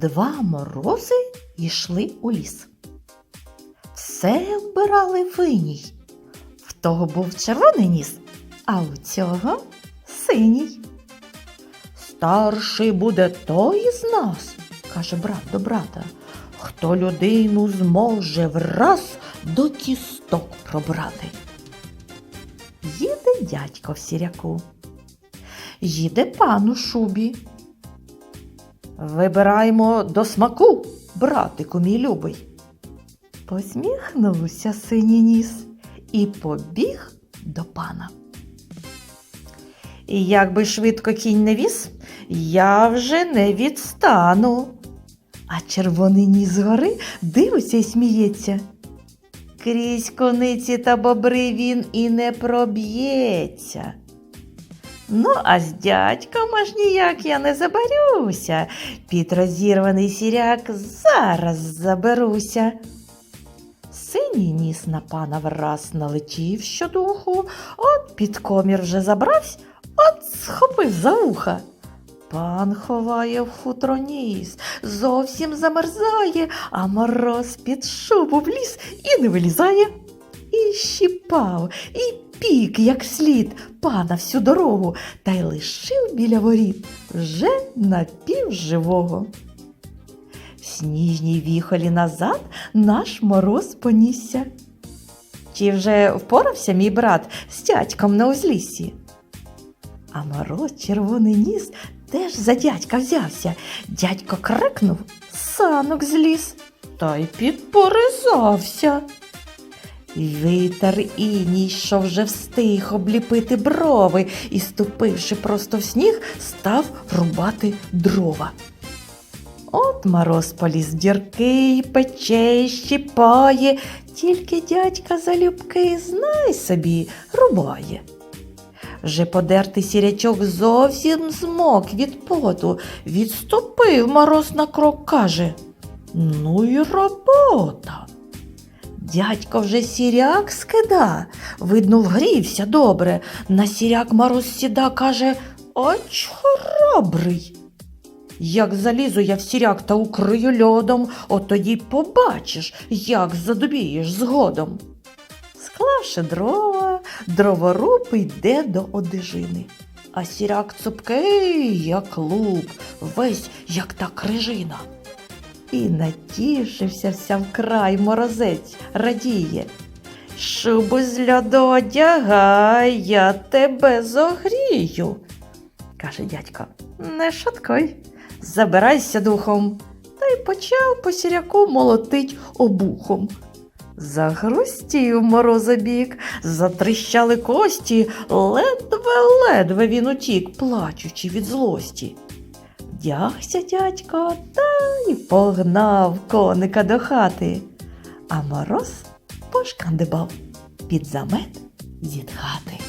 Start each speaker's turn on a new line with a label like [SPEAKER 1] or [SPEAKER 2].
[SPEAKER 1] Два морози йшли у ліс. Все вбирали виній. В того був червоний ніс, а у цього синій. Старший буде той із нас, каже брат до брата, хто людину зможе враз до кісток пробрати. Їде дядько в сіряку, їде пан у шубі. Вибираємо до смаку, братику мій любий. Посміхнувся синій ніс і побіг до пана. Як би швидко кінь не віз, я вже не відстану. А червоний ніс згори дивиться і сміється. Крізь кониці та бобри він і не проб'ється. Ну, а з дядьком аж ніяк я не заберюся. Під розірваний сіряк зараз заберуся. Синій ніс на пана враз налетів щодуху, от під комір вже забравсь, от схопив за вуха. Пан ховає в хутро ніс, зовсім замерзає, а мороз під шубу вліз і не вилізає. І щіпав, і пік, як слід, пана всю дорогу, та й лишив біля воріт вже напівживого. Сніжній віхолі назад наш мороз понісся. Чи вже впорався мій брат з дядьком на узліссі? А мороз червоний ніс теж за дядька взявся. Дядько крикнув, санок зліз та й підпоризався. Витер іній, що вже встиг обліпити брови, і, ступивши просто в сніг, став рубати дрова. От мороз поліз дірки, пече, щіпає, тільки дядька залюбки, знай собі, рубає. Вже подертий сірячок зовсім змок від поту, відступив мороз на крок, каже. Ну й робота. Дядько вже сіряк скида, видно, вгрівся добре. На сіряк мороз сіда, каже, оч хоробрий. Як залізу я в сіряк та укрию льодом, от тоді побачиш, як задубієш згодом. Склавши дрова, дроворуб йде до одежини. А сіряк цупкий, як лук, весь як та крижина. І натішився вся вкрай морозець, радіє. Шубу з льоду одягай, я тебе зогрію. каже дядько, не шаткой, забирайся духом. Та й почав по сіряку молотить обухом. Загрустів морозобік, затріщали кості, ледве-ледве він утік, плачучи від злості. Вдягся дядько та погнав коника до хати, а мороз пошкандибав під замет зітхати.